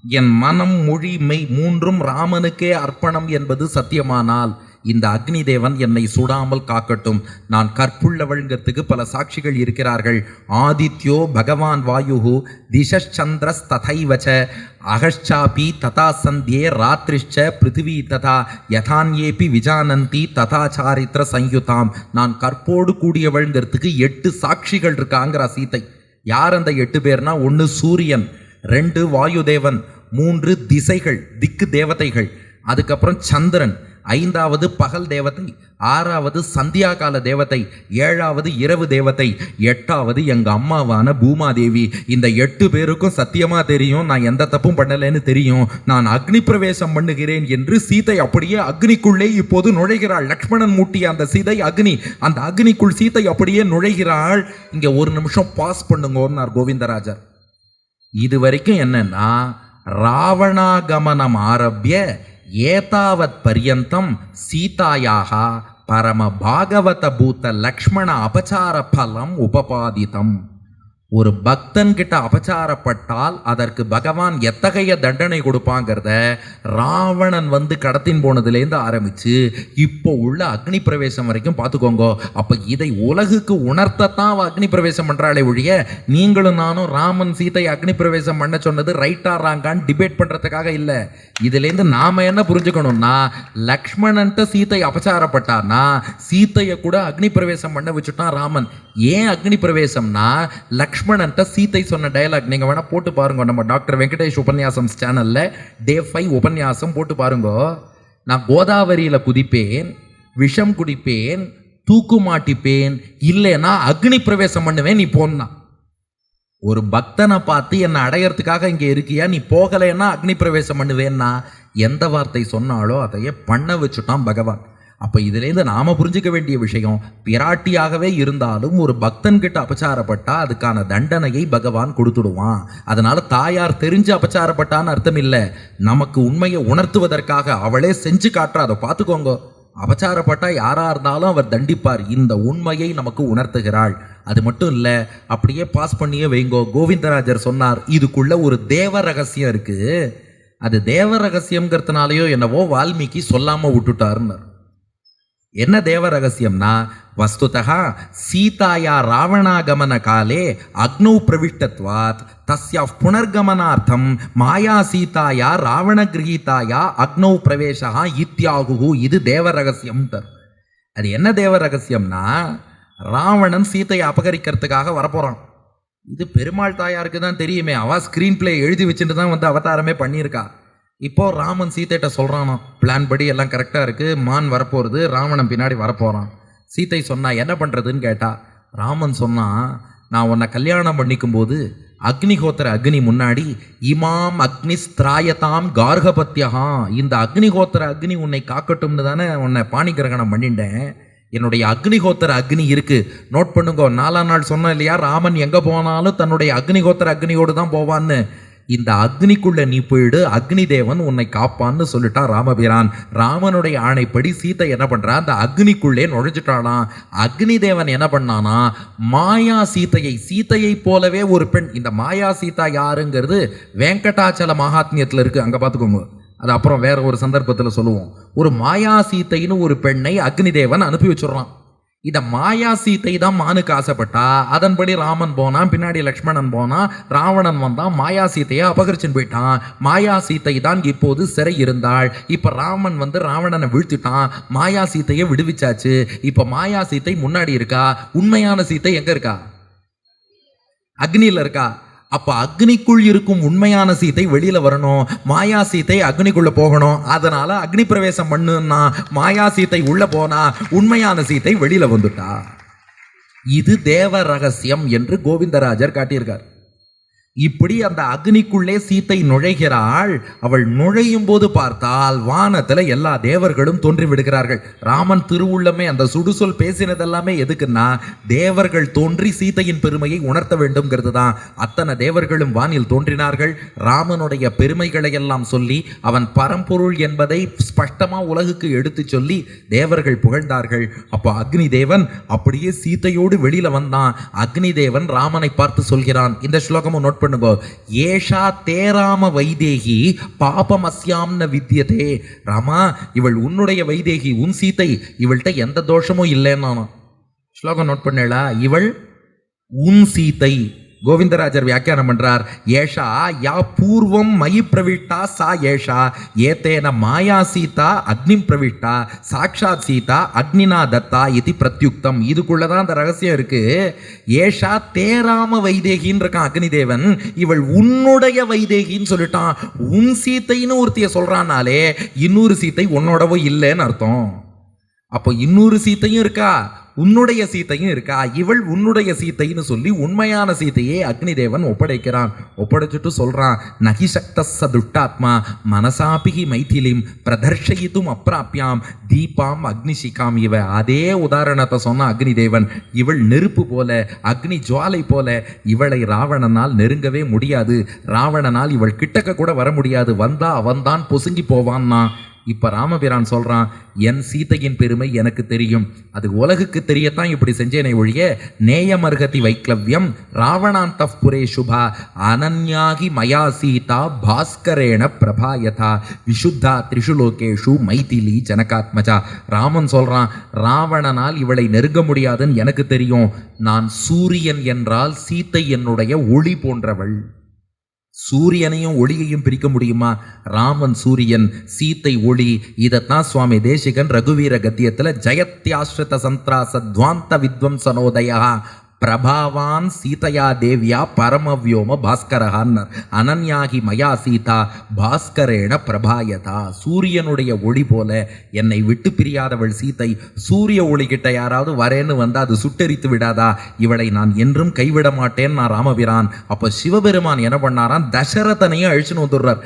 என் மனம் மொழி மெய் மூன்றும் ராமனுக்கே அர்ப்பணம் என்பது சத்தியமானால் இந்த அக்னி தேவன் என்னை சுடாமல் காக்கட்டும். நான் கற்புள்ளவள்ங்கிறதுக்கு பல சாட்சிகள் இருக்கிறார்கள். ஆதித்யோ பகவான் வாயுகு திசச்சந்திரஸ் ததைவச்ச அகஷாபி ததா சந்தியே ராத்திரிஷ்ச பிருத்திவி ததா யதான்யேபி விஜானந்தி ததா சாரித்திர சயுதாம் நான் கற்போடு கூடியவள்ங்கிறதுக்கு எட்டு சாட்சிகள் இருக்காங்கிற சீத்தை. யார் அந்த எட்டு பேர்னா? ஒன்று சூரியன் ரெண்டு வாயுதேவன் மூன்று திசைகள் திக்கு தேவதைகள் அதுக்கப்புறம் சந்திரன். ஐந்தாவது பகல் தேவதை ஆறாவது சந்தியா கால தேவதை ஏழாவது இரவு தேவதை எட்டாவது எங்கள் அம்மாவான பூமாதேவி. இந்த எட்டு பேருக்கும் சத்தியமாக தெரியும் நான் எந்த தப்பும் பண்ணலைன்னு தெரியும். நான் அக்னி பிரவேசம் பண்ணுகிறேன் என்று சீதை அப்படியே அக்னிக்குள்ளே இப்போது நுழைகிறாள். லக்ஷ்மணன் மூட்டிய அந்த சீதை அக்னி அந்த அக்னிக்குள் சீதை அப்படியே நுழைகிறாள். இங்கே ஒரு நிமிஷம் பாஸ் பண்ணுங்கன்னார் கோவிந்தராஜர். இது வரைக்கும் என்னன்னா ராவணாகமனம் ஆரம்பிய ஏதாவத் பர்யந்தம் சீதாயாக பரம பாகவத பூத்த லக்ஷ்மண அபச்சார பலம் உபபாதிதம். ஒரு பக்தன் கிட்ட அபச்சாரப்பட்டால் அதற்கு பகவான் எத்தகைய தண்டனை கொடுப்பாங்கிறத ராவணன் வந்து கடத்தின் போனதுலேருந்து ஆரம்பித்து இப்போ உள்ள அக்னி பிரவேசம் வரைக்கும் பார்த்துக்கோங்க. அப்போ இதை உலகுக்கு உணர்த்தத்தான் அக்னி பிரவேசம் பண்ணுறாளே ஒழிய நீங்களும் நானும் ராமன் சீத்தை அக்னி பிரவேசம் பண்ண சொன்னது ரைட்டா ராங்கான்னு டிபேட் பண்ணுறதுக்காக இல்லை. இதுலேருந்து நாம் என்ன புரிஞ்சுக்கணும்னா லக்ஷ்மணன்ட்ட சீதை அபச்சாரப்பட்டார்னா சீத்தையை கூட அக்னி பிரவேசம் பண்ண வச்சுட்டான் ராமன். ஏன் அக்னி பிரவேசம்னா லக்ஷ்மணன்ட்ட சீத்தை சொன்ன டயலாக் நீங்க வேணா போட்டு பாருங்க. நம்ம டாக்டர் வெங்கடேஷ் உபன்யாசம் சேனல்ல டே ஃபைவ் உபன்யாசம் போட்டு பாருங்க. நான் கோதாவரியில குதிப்பேன் விஷம் குடிப்பேன் தூக்கு மாட்டிப்பேன் இல்லைன்னா அக்னி பிரவேசம் பண்ணுவேன் நீ போனா ஒரு பக்தனை பார்த்து என்னை அடையறதுக்காக இங்கே இருக்கியா? நீ போகலைன்னா அக்னி பிரவேசம் பண்ணுவேன்னா எந்த வார்த்தை சொன்னாலோ அதையே பண்ண வச்சுட்டான் பகவான். அப்போ இதுலேருந்து நாம் புரிஞ்சிக்க வேண்டிய விஷயம் பிராட்டியாகவே இருந்தாலும் ஒரு பக்தன்கிட்ட அபச்சாரப்பட்டால் அதுக்கான தண்டனையை பகவான் கொடுத்துடுவான். அதனால் தாயார் தெரிஞ்சு அபச்சாரப்பட்டான்னு அர்த்தம் இல்லை நமக்கு உண்மையை உணர்த்துவதற்காக அவளே செஞ்சு காட்டுறா. அதை பார்த்துக்கோங்க. அபச்சாரப்பட்டா யாராக இருந்தாலும் அவர் தண்டிப்பார். இந்த உண்மையை நமக்கு உணர்த்துகிறாள். அது மட்டும் இல்லை அப்படியே பாஸ் பண்ணியே வைங்கோ. கோவிந்தராஜர் சொன்னார் இதுக்குள்ள ஒரு தேவ ரகசியம் இருக்குது அது தேவ ரகசியங்கிறதுனாலையோ என்னவோ வால்மீகி சொல்லாமல் விட்டுட்டாருன்னார். என்ன தேவ ரகசியம்னா வஸ்துதா சீதாயா ராவணாகமன காலே அக்னௌ பிரவிஷ்டத்வாத் தஸ்யா புனர்கமனார்த்தம் மாயா சீதாயா ராவண கிரகீதாயா அக்னௌ பிரவேசா இத்தியாகு இது தேவ ரகசியம் அது என்ன தேவ ரகசியம்னா ராவணன் சீதையை அபகரிக்கிறதுக்காக வரப்போகிறான் இது பெருமாள் தாயாருக்கு தான் தெரியுமே. அவ ஸ்க்ரீன் பிளே எழுதி வச்சுட்டு தான் வந்து அவதாரமே பண்ணியிருக்கா. இப்போ ராமன் சீதைகிட்ட சொல்கிறானா பிளான் படி எல்லாம் கரெக்டாக இருக்குது மான் வரப்போகிறது ராவணன் பின்னாடி வரப்போகிறான் சீத்தை சொன்னா என்ன பண்ணுறதுன்னு கேட்டா ராமன் சொன்னா நான் உன்னை கல்யாணம் பண்ணிக்கும் போது அக்னிஹோத்திர அக்னி முன்னாடி இமாம் அக்னி ஸ்திராயதாம் கார்கபத்தியகா இந்த அக்னிஹோத்திர அக்னி உன்னை காக்கட்டும்னு தானே உன்னை பாணி கிரகணம் பண்ணிட்டேன். என்னுடைய அக்னிஹோத்திர அக்னி இருக்குது நோட் பண்ணுங்க. நாலாம் நாள் சொன்னேன் இல்லையா? ராமன் எங்கே போனாலும் தன்னுடைய அக்னிஹோத்திர அக்னியோடு தான் போவான்னு. இந்த அக்னிக்குள்ள நீ போயிடு அக்னி தேவன் உன்னை காப்பான்னு சொல்லிட்டான் ராமபிரான். ராமனுடைய ஆணைப்படி சீதை என்ன பண்றா அந்த அக்னிக்குள்ளே நுழைஞ்சிட்டாளாம் அக்னி தேவன் என்ன பண்ணானா மாயா சீதையை சீதையை போலவே ஒரு பெண் இந்த மாயா சீதா யாருங்கிறது வெங்கடாச்சல மகாத்மியத்தில் இருக்கு அங்க பார்த்துக்கோங்க அது அப்புறம் வேற ஒரு சந்தர்ப்பத்தில் சொல்லுவோம். ஒரு மாயா சீத்தைன்னு ஒரு பெண்ணை அக்னி தேவன் அனுப்பி வச்சிடுறான். இந்த மாயா சீத்தை தான் மானுக்கு ஆசைப்பட்டா அதன்படி ராமன் போனான் பின்னாடி லக்ஷ்மணன் போனான் ராவணன் வந்தான் மாயா சீத்தையை அபகரிச்சுன்னு போயிட்டான். மாயா சீத்தை தான் இப்போது சிறை இருந்தாள். இப்போ ராமன் வந்து ராவணனை வீழ்த்திட்டான். மாயா சீத்தையை விடுவிச்சாச்சு. இப்போ மாயா சீத்தை முன்னாடி இருக்கா? உண்மையான சீத்தை எங்கே இருக்கா? அக்னியில் இருக்கா? அப்ப அக்னிக்குள் இருக்கும் உண்மையான சீத்தை வெளியில வரணும். மாயா சீத்தை அக்னிக்குள்ள போகணும். அதனால அக்னி பிரவேசம் பண்ணுன்னா மாயா சீத்தை உள்ள போனா உண்மையான சீத்தை வெளியில வந்துட்டா. இது தேவ ரகசியம் என்று கோவிந்தராஜர் காட்டியிருக்கார். இப்படி அந்த அக்னிக்குள்ளே சீத்தை நுழைகிறாள். அவள் நுழையும் போது பார்த்தால் வானத்தில் எல்லா தேவர்களும் தோன்றி விடுகிறார்கள். ராமன் திருவுள்ளமே அந்த சுடுசொல் பேசினதெல்லாமே எதுக்குன்னா தேவர்கள் தோன்றி சீதையின் பெருமையை உணர்த்த வேண்டும்ங்கிறது தான். அத்தனை தேவர்களும் வானில் தோன்றினார்கள். ராமனுடைய பெருமைகளை எல்லாம் சொல்லி அவன் பரம்பொருள் என்பதை ஸ்பஷ்டமாக உலகுக்கு எடுத்து சொல்லி தேவர்கள் புகழ்ந்தார்கள். அப்போ அக்னி தேவன் அப்படியே சீதையோடு வெளியில வந்தான். அக்னி தேவன் ராமனை பார்த்து சொல்கிறான். இந்த ஸ்லோகமும் நோட் பண்ணுங்க. ஏஷா தேராம வைதேகி பாபமஸ்யாம்ன வித்தியதே. ராமா இவள் உன்னுடைய வைதேகி உன் சீத்தை இவள்கிட்ட எந்த தோஷமும் இல்லைன்னு ஸ்லோகம் நோட் பண்ணலா இவள் உன் சீதை கோவிந்தராஜர் வியாக்கியானம் பண்றார் ஏஷா யா பூர்வம் மயி பிரவிட்டா சா ஏஷா ஏத்தேன மாயா சீதா அக்னிம் பிரவிட்டா சாக்ஷாத் சீதா அக்னினா தத்தா இது பிரத்யுக்தம். இதுக்குள்ளதான் அந்த ரகசியம் இருக்கு. ஏஷா தேராம வைதேகின்னு இருக்கான் அக்னி தேவன் இவள் உன்னுடைய வைதேகின்னு சொல்லிட்டான். உன் சீத்தைன்னு ஒருத்திய சொல்றானாலே இன்னொரு சீத்தை உன்னோடவோ இல்லைன்னு அர்த்தம். அப்போ இன்னொரு சீத்தையும் இருக்கா? உன்னுடைய சீத்தையும் இருக்கா? இவள் உன்னுடைய சீத்தைன்னு சொல்லி உண்மையான சீத்தையே அக்னி தேவன் ஒப்படைக்கிறான். ஒப்படைச்சிட்டு சொல்றான் நகி சக்தஸ்ஸ மனசாபிகி மைத்திலிம் பிரதர்ஷயித்தும் அப்பிராப்பியாம் தீபாம் அக்னிஷிகாம் இவ. அதே உதாரணத்தை சொன்ன அக்னி தேவன் இவள் நெருப்பு போல அக்னி ஜுவாலை போல இவளை ராவணனால் நெருங்கவே முடியாது. ராவணனால் இவள் கிட்டக்க கூட வர முடியாது. வந்தா அவன்தான் பொசுங்கி போவான்னா? இப்போ ராமபிரான் சொல்கிறான் என் சீதையின் பெருமை எனக்கு தெரியும். அது உலகுக்கு தெரியத்தான் இப்படி செஞ்சேனே ஒழிய நேயமர்கதி வைக்லவ்யம் ராவணாந்த புரே சுபா அனன்யாகி மயா சீதா பாஸ்கரேண பிரபாயதா விஷுத்தா திரிஷு லோகேஷு மைதிலி ஜனகாத்மஜா. ராமன் சொல்கிறான் ராவணனால் இவளை நெருங்க முடியாதுன்னு எனக்கு தெரியும். நான் சூரியன் என்றால் சீத்தை என்னுடைய ஒளி போன்றவள். சூரியனையும் ஒளியையும் பிரிக்க முடியுமா? ராமன் சூரியன் சீத்தை ஒளி. இதைத்தான் சுவாமி தேசிகன் ரகுவீர கத்தியத்தில் ஜெயத்யாஸ்ரித சந்திராச துவாந்த வித்வம்சனோதயா. பிரபாவான் சீதையா தேவியா பரமவியோம பாஸ்கரஹான்னர் அனன்யாகி மயா சீதா பாஸ்கரேண பிரபாயதா. சூரியனுடைய ஒளி போல என்னை விட்டு பிரியாதவள் சீதை சூரிய ஒளிகிட்ட யாராவது வரேன்னு வந்தால் அது சுட்டெரித்து விடாதா? இவளை நான் என்றும் கைவிட மாட்டேன் நான் ராமபிரான். அப்போ சிவபெருமான் என்ன பண்ணாரான் தசரதனையும் அழிச்சுன்னு வந்துடுறார்.